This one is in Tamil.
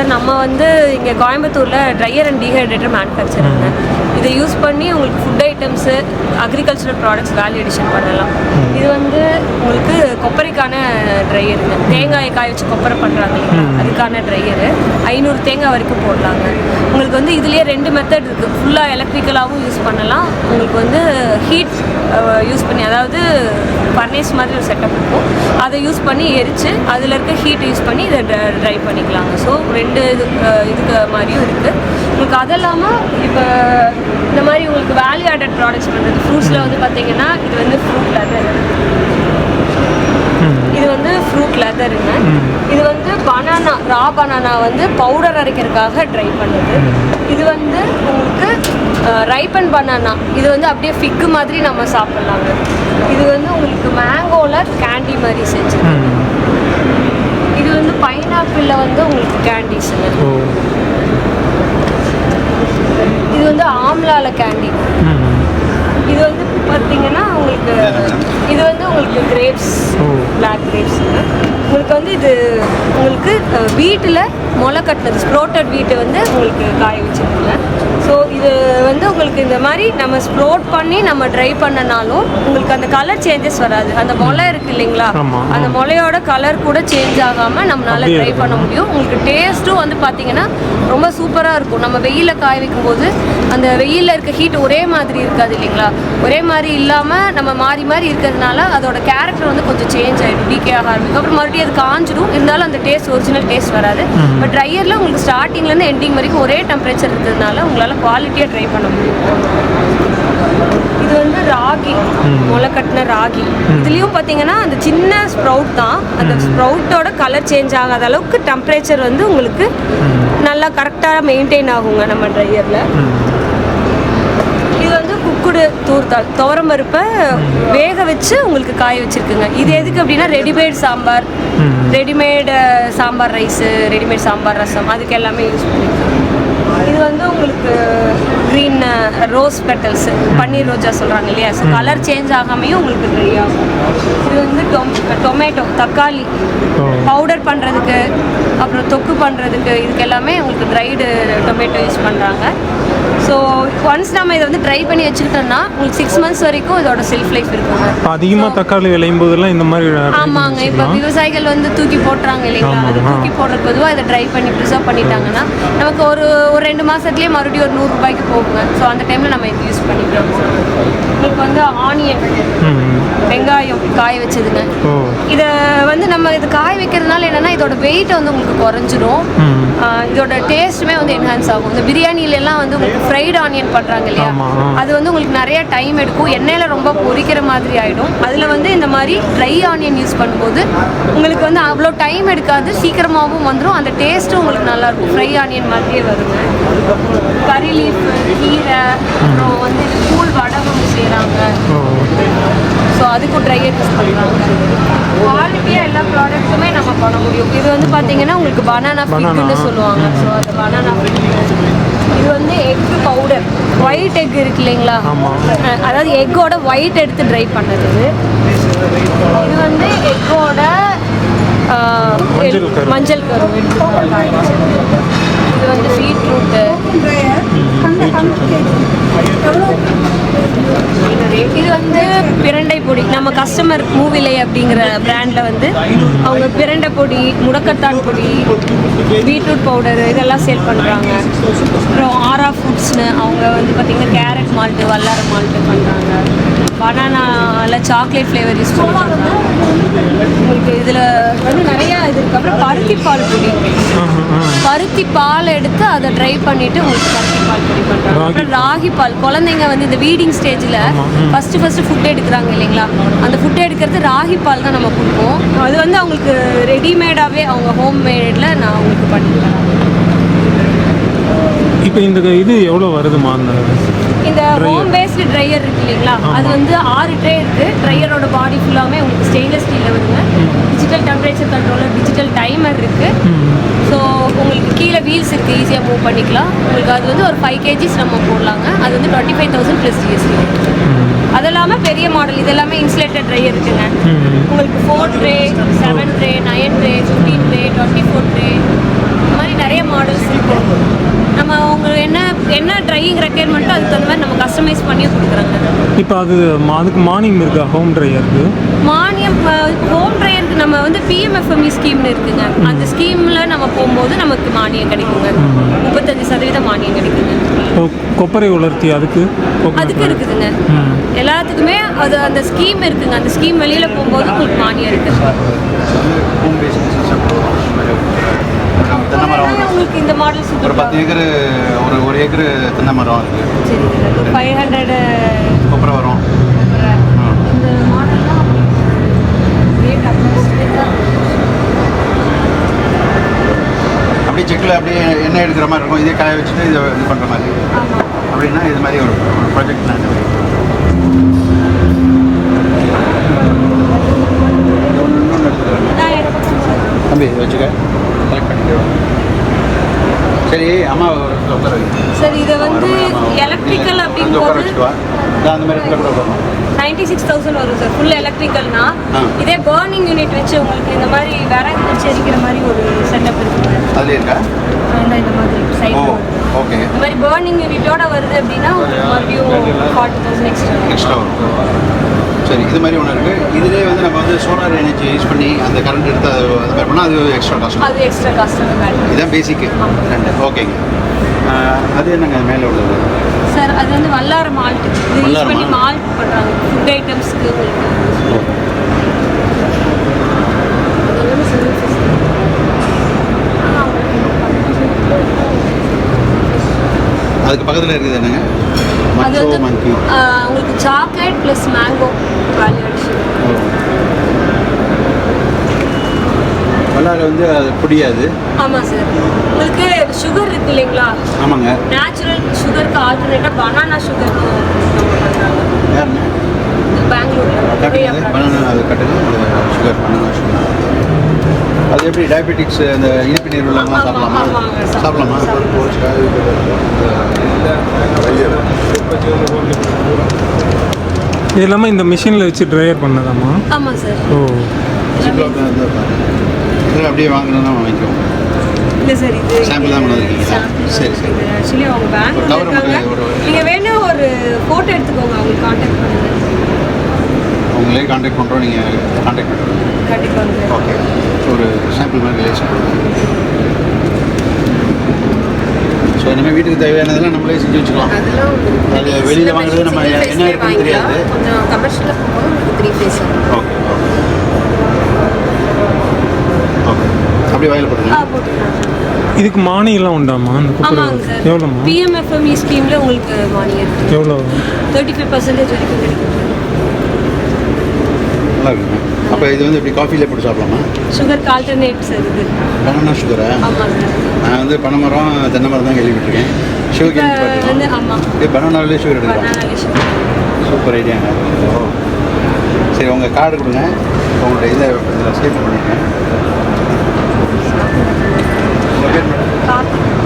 சார் நம்ம வந்து இங்கே கோயம்புத்தூரில் ட்ரையர் அண்ட் டீஹைட்ரேட்டர் மேனுஃபேக்சருங்க இதை யூஸ் பண்ணி உங்களுக்கு food items agricultural products value addition பண்ணலாம். இது வந்து உங்களுக்கு கொப்பரைக்கான ட்ரையருங்க தேங்காயை காய வச்சு கொப்பரை பண்ணுறாங்க அதுக்கான ட்ரையரு ஐநூறு தேங்காய் வரைக்கும் போடலாங்க. உங்களுக்கு வந்து இதுலேயே ரெண்டு மெத்தட் இருக்குது ஃபுல்லாக எலக்ட்ரிக்கலாகவும் யூஸ் பண்ணலாம். உங்களுக்கு வந்து ஹீட் யூஸ் பண்ணி அதாவது ஃபர்னேஸ் மாதிரி ஒரு செட்டப் இருக்கும். அதை யூஸ் பண்ணி எரித்து அதில் இருக்க ஹீட் யூஸ் பண்ணி இதை ட்ரை பண்ணிக்கலாங்க. ஸோ ரெண்டு இது இதுக்கு மாதிரியும் இருக்குது உங்களுக்கு அது இல்லாமல் இப்போ இந்த மாதிரி உங்களுக்கு வேல்யூ ஆடட் ப்ராடக்ட்ஸ் பண்ணுறது ஃப்ரூட்ஸில் வந்து பார்த்தீங்கன்னா இது வந்து ஃப்ரூட் லெதர் இது வந்து ஃப்ரூட் லெதருங்க இது வந்து பனானா ரா பனானா வந்து பவுடர் அரைக்கிறதுக்காக ட்ரை பண்ணுது. இது வந்து உங்களுக்கு ரைப்பன் பனானா இது வந்து அப்படியே ஃபிக்கு மாதிரி நம்ம சாப்பிட்லாங்க. இது வந்து உங்களுக்கு மேங்கோவில் கேண்டி மாதிரி செஞ்சு இது வந்து பைனாப்பிளில் வந்து உங்களுக்கு கேண்டீஸுங்க இது வந்து ஆம்லால கேண்டி இது வந்து பார்த்தீங்கன்னா உங்களுக்கு இது வந்து உங்களுக்கு கிரேப்ஸ். பிளாக் கிரேப்ஸுங்க உங்களுக்கு வந்து இது உங்களுக்கு வீட்டில் முளை கட்டினது ஸ்ப்ரோட்டட் வீட்டை வந்து உங்களுக்கு காய வச்சுருக்குங்க. ஸோ இது வந்து உங்களுக்கு இந்த மாதிரி நம்ம ஸ்ப்ரோட் பண்ணி நம்ம ட்ரை பண்ணனாலும் உங்களுக்கு அந்த கலர் சேஞ்சஸ் வராது. அந்த முளை இருக்கு இல்லைங்களா. அந்த முளையோட கலர் கூட சேஞ்ச் ஆகாமல் நம்மளால ட்ரை பண்ண முடியும். உங்களுக்கு டேஸ்ட்டும் வந்து பார்த்தீங்கன்னா ரொம்ப சூப்பராக இருக்கும். நம்ம வெயிலில் காய வைக்கும் போது அந்த வெயிலில் இருக்க ஹீட் ஒரே மாதிரி இருக்காது இல்லைங்களா? ஒரே மாதிரி இல்லாமல் நம்ம மாறி மாறி இருக்கிறதுனால அதோட கேரக்டர் வந்து கொஞ்சம் சேஞ்ச் ஆகிடும் டிகே ஆக ஆரம்பிக்கும். அப்புறம் மறுபடியும் அது காஞ்சிடும் இருந்தாலும் அந்த டேஸ்ட் ஒரிஜினல் டேஸ்ட் வராது. பட் ட்ரையரில் உங்களுக்கு ஸ்டார்டிங்லேருந்து எண்டிங் வரைக்கும் ஒரே டெம்பரேச்சர் இருக்கிறதுனால உங்களால் குவாலிட்டியாக ட்ரை பண்ண முடியும். இது வந்து ராகி முளை கட்டின ராகி. இதுலேயும் பார்த்தீங்கன்னா அந்த சின்ன ஸ்ப்ரவுட் தான். அந்த ஸ்ப்ரவுட்டோட கலர் சேஞ்ச் ஆகாத அளவுக்கு டெம்பரேச்சர் வந்து உங்களுக்கு நல்லா கரெக்டாக மெயின்டைன் ஆகுங்க நம்ம ட்ரையரில் இது வந்து குக்குடு தூர்த்தால் துவரம் பருப்பை வேக வச்சு உங்களுக்கு காய வச்சிருக்குங்க. இது எதுக்கு அப்படின்னா readymade sambar. Readymade sambar rice readymade sambar rasam. அதுக்கு எல்லாமே யூஸ் பண்ணிக்கலாம். வந்து உங்களுக்கு க்ரீன் ரோஸ் பெட்டல்ஸ் பன்னீர் ரோஜா சொல்கிறாங்க இல்லையா? ஸோ கலர் சேஞ்ச் ஆகாமையும் உங்களுக்கு ட்ரை ஆகும். இது வந்து டொம் டொமேட்டோ தக்காளி. பவுடர் பண்ணுறதுக்கு அப்புறம் தொக்கு பண்ணுறதுக்கு இதுக்கு எல்லாமே உங்களுக்கு ட்ரைடு டொமேட்டோ யூஸ் பண்ணுறாங்க ஸோ ஒன்ஸ் நம்ம இதை வந்து ட்ரை பண்ணி வச்சுக்கிட்டோம்னா உங்களுக்கு சிக்ஸ் மந்த்ஸ் வரைக்கும் இதோட செல்ஃப் லைஃப் இருக்குங்க இப்போ அதிகமாக தக்காளி விளையும் போதெல்லாம் இந்த மாதிரி ஆமாங்க. இப்போ. விவசாயிகள் வந்து தூக்கி போட்டுறாங்க இல்லைங்களா? அது. தூக்கி போடுறதுக்கு பொதுவாக இதை ட்ரை பண்ணி ப்ரிசர்வ் பண்ணிட்டாங்கன்னா நமக்கு ஒரு ஒரு ரெண்டு மாதத்துலேயே மறுபடியும் ஒரு நூறு ரூபாய்க்கு போகுங்க. ஸோ அந்த டைமில் நம்ம இது யூஸ் பண்ணிக்கலாம் உங்களுக்கு வந்து ஆனியன் வெங்காயம் காய வச்சதுங்க. இதை வந்து நம்ம இது காய வைக்கிறதுனால என்னன்னா இதோட வெயிட் வந்து உங்களுக்கு குறைஞ்சிரும். இதோட டேஸ்ட்டுமே வந்து என்ஹான்ஸ் ஆகும். இந்த பிரியாணில எல்லாம் வந்து உங்களுக்கு ஃப்ரைட் ஆனியன் பண்ணுறாங்க இல்லையா. அது வந்து உங்களுக்கு நிறைய டைம் எடுக்கும். எண்ணெயில் ரொம்ப பொரிக்கிற மாதிரி ஆகிடும் அதில் வந்து இந்த மாதிரி ட்ரை ஆனியன் யூஸ் பண்ணும்போது உங்களுக்கு வந்து அவ்வளோ டைம் எடுக்காது. சீக்கிரமாகவும் வந்துடும் அந்த டேஸ்ட்டும் உங்களுக்கு நல்லா இருக்கும். ஃப்ரை ஆனியன் மாதிரியே வருங்க. கறி லீஃப் கீரை அப்புறம் வந்து கூழ் வடகம் செய்கிறாங்க ஸோ அதுக்கும் ட்ரையர் யூஸ் பண்ணுறாங்க குவாலிட்டியாக எல்லா ப்ராடக்ட்டுமே நம்ம பண்ண முடியும். இது வந்து பார்த்தீங்கன்னா உங்களுக்கு பனானா. ஃபிக்குன்னு சொல்லுவாங்க. ஸோ அது பனானா இது வந்து எக் பவுடர் ஒயிட் எக் இருக்கு இல்லைங்களா? அதாவது எக்கோட ஒயிட் எடுத்து ட்ரை பண்ணது. இது வந்து எக்கோட மஞ்சள் கரு. மஞ்சள் கரு எடுத்து காய வச்சது. இது வந்து பீட்ரூட்டு இது வந்து பிரண்டை பொடி நம்ம கஸ்டமர் மூவிலை அப்படிங்கிற பிராண்டில் வந்து அவங்க பிரண்டை பொடி முடக்கத்தான் பொடி பீட்ரூட் பவுடர் இதெல்லாம் சேல் பண்ணுறாங்க அப்புறம் ஆரா ஃபுட்ஸ்னு அவங்க வந்து பார்த்திங்கன்னா கேரட் மால்ட்டு வல்லார மால்ட்டு பண்ணுறாங்க பனானா சாக்லேட் ஃப்ளேவர் யூஸ் பண்ணுறாங்க உங்களுக்கு இதில் வந்து நிறையா இது இருக்குது அப்புறம் பருத்தி பால் பொடி. பருத்தி பால் எடுத்து அதை ட்ரை பண்ணிட்டு உங்களுக்கு பருத்தி பால் பொடி பண்ணுறாங்க அப்புறம் ராகி பால். குழந்தைங்க வந்து இந்த வீடிங் ஸ்டேஜில் ஃபஸ்ட்டு ஃபஸ்ட்டு ஃபுட் எடுக்கிறாங்க இல்லைங்களா? அந்த ஃபுட் எடுக்கிறது ராகி பால் தான் நம்ம கொடுப்போம். அது வந்து அவங்களுக்கு ரெடிமேடாகவே அவங்க ஹோம் மேடில் நான் அவங்களுக்கு பண்ணி இப்போ இந்த இது எவ்வளோ வருதுமா அந்த இந்த ஹோம் பேஸ்டு ட்ரையர் இருக்கு இல்லைங்களா? அது வந்து ஆறு ட்ரே இருக்கு. ட்ரையரோட பாடி ஃபுல்லாமே உங்களுக்கு ஸ்டெயின்லெஸ் ஸ்டீலில் வருங்க. Digital temperature controller digital timer இருக்கு. ஸோ உங்களுக்கு கீழே வீல்ஸ் இருக்குது ஈஸியாக மூவ் பண்ணிக்கலாம். உங்களுக்கு அது வந்து ஒரு ஃபைவ் கேஜிஸ் நம்ம போடலாங்க. அது வந்து twenty five thousand plus GST அது இல்லாமல் பெரிய மாடல் இது எல்லாமே இன்சுலேட்டட் ட்ரை இருக்குங்க உங்களுக்கு four tray seven tray nine tray fifteen tray twenty four tray இந்த மாதிரி நிறைய மாடல் ட்ரையிங் ரெக்யர்மெண்ட்டும் அதுக்கு தகுந்த மாதிரி நம்ம கஸ்டமைஸ் பண்ணியும் கொடுக்குறாங்க இப்போ அது அதுக்கு மானியம் இருக்கா? ஹோம் ட்ரையருக்கு மானியம் ஹோம் ட்ரையருக்கு நம்ம வந்து பிஎம்எஃப்எம்இ ஸ்கீம்னு இருக்குங்க. அந்த ஸ்கீமில் நம்ம போகும்போது நமக்கு மானியம் கிடைக்குங்க. முப்பத்தஞ்சு சதவீதம் மானியம் கிடைக்குங்க. கொப்பரை உலர்த்தி அதுக்கு? அதுக்கு. இருக்குதுங்க. எல்லாத்துக்குமே அது அந்த ஸ்கீம் இருக்குங்க. அந்த ஸ்கீம் வெளியில் போகும்போது உங்களுக்கு மானியம் இருக்குது ஹோம் பேஸ் பிஸ்னஸ் தென்னை மரம் உங்களுக்கு இந்த மாடல் ஒரு பத்து ஏக்கர் ஒரு ஒரு ஏக்கர் தென்னை மரம் சரிங்க ஃபைவ் ஹண்ட்ரட் கொப்பரை வரும். இந்த மாடல்லாம் அப்படியே செக்கில் அப்படியே எண்ணெய் எடுக்கிற மாதிரி இருக்கும். இதே காய வச்சுட்டு இதை இது பண்ணுற மாதிரி. அப்படின்னா இது மாதிரி ஒரு ப்ராஜெக்ட் நான் தம்பி வச்சுக்க. கரெக்ட் பண்ணிக்கிறோம் சரி அம்மா. சார் இதை வந்து எலக்ட்ரிக்கல் அப்படிங்கும்போது இதான் அந்த மாதிரி கூட நைன்டி சிக்ஸ் தௌசண்ட் வரும் சார் ஃபுல் எலக்ட்ரிக்கல்னா. இதே பர்னிங் யூனிட் வச்சு உங்களுக்கு இந்த மாதிரி விறகு வச்சு எரிக்கிற மாதிரி ஒரு செட்டப் இருக்குங்க அதுலேயே இருக்கா? இந்த இந்த மாதிரி சைடு ஓகே. இந்த மாதிரி பர்னிங் யூனிட்டோட வருது அப்படின்னா மறுபடியும் ஃபார்ட்டி தௌசண்ட் எக்ஸ்ட்ரா எக்ஸ்ட்ரா சரி இது மாதிரி ஒன்று இருக்குது இதுலேயே வந்து நம்ம வந்து சோலார் எனர்ஜி யூஸ் பண்ணி அந்த கரண்ட் எடுத்து அது அது மாதிரி பண்ணால் அது எக்ஸ்ட்ரா காஸ்ட் அது எக்ஸ்ட்ரா காஸ்ட் இதுதான் பேசிக்கு ரெண்டு. ஓகேங்க அது என்னங்க? மேலே உள்ளது. சார் அது வந்து வல்லார மால்ட் இது யூஸ் பண்ணி. மால்ட் பண்ணுறாங்க ஃபுட் ஐட்டம்ஸ்க்கு உங்களுக்கு அதுக்கு பக்கத்தில் இருக்குது என்னங்க? அது வந்து உங்களுக்கு சாக்லேட் ப்ளஸ் மேங்கோ வல்லார வந்து அது புடியாது. ஆமாம் சார் உங்களுக்கு சுகர் இருக்கு இல்லைங்களா? ஆமாங்க. நேச்சுரல் சுகருக்கு ஆல்டர்னேட்டாக பனானா சுகர் பெங்களூரில் கட்டுங்க பனானா அது கட்டுங்க சுகர் பனானா அது எப்படி டயபெட்டிக்ஸ் அந்த இனிப்பு நீர் உள்ளவங்களாம் சாப்பிடலாமா? சாப்பிடலாமா. இது இல்லாமல் இந்த மிஷினில் வச்சு ட்ரையர் பண்ணதாம்மா ஆமாம் சார் ஓ. அப்படியே வாங்கணும்னா வாங்கிக்குவோம். இல்லை சார் இது Sample தான் சரி, சரி. ஆக்சுவலி அவங்க ஒரு- நீங்கள் வேணும் ஒரு ஃபோட்டோ எடுத்துக்கோங்க அவங்களுக்கு காண்டாக்ட் பண்ணுங்க. உங்களே காண்டாக்ட் பண்ணுறோம் நீங்கள் காண்டாக்ட் பண்ணுறோம் ஓகே ஒரு சாம்பிள் மாதிரி ரிலீஸ் பண்ணுவோம். ஸோ இனிமேல் வீட்டுக்கு தேவையானதெல்லாம் நம்மளே செஞ்சு வச்சுக்கலாம். அது வெளியில வாங்குறது நம்ம என்ன இருக்குன்னு தெரியாது. ஓகே ஓகே அப்படியே வாயில் ஆ போட்டுக்கலாம். போட்டுக்கலாம் இதுக்கு மானியெல்லாம் உண்டாமா? அந்த சார். எவ்வளோம்மா? பிஎம்எஃப்எம்இ ஸ்கீமில் E உங்களுக்கு மானியம் எவ்வளோ? தேர்ட்டி ஃபைவ் பர்சன்டேஜ் வரைக்கும் கிடைக்கும். நல்லா இருக்குங்க அப்போ இது வந்து இப்படி காஃபியில் போட்டு சாப்பிடலாமா? சுகருக்கு ஆல்டர்னேட் சார் இது பனானா சுகரா நான் வந்து பனை மரம் தென்னை மரம் தான் கேள்விப்பட்டிருக்கேன். சுகர் ஆமாம் இது பனானாவிலே சுகர் எடுக்கலாம். சூப்பர் ஐடியாங்க சரி உங்கள் கார்டு கொடுங்க. உங்களுடைய இதை சேவ் பண்ணிடுறேன். உங்கள் பேர் மேடம்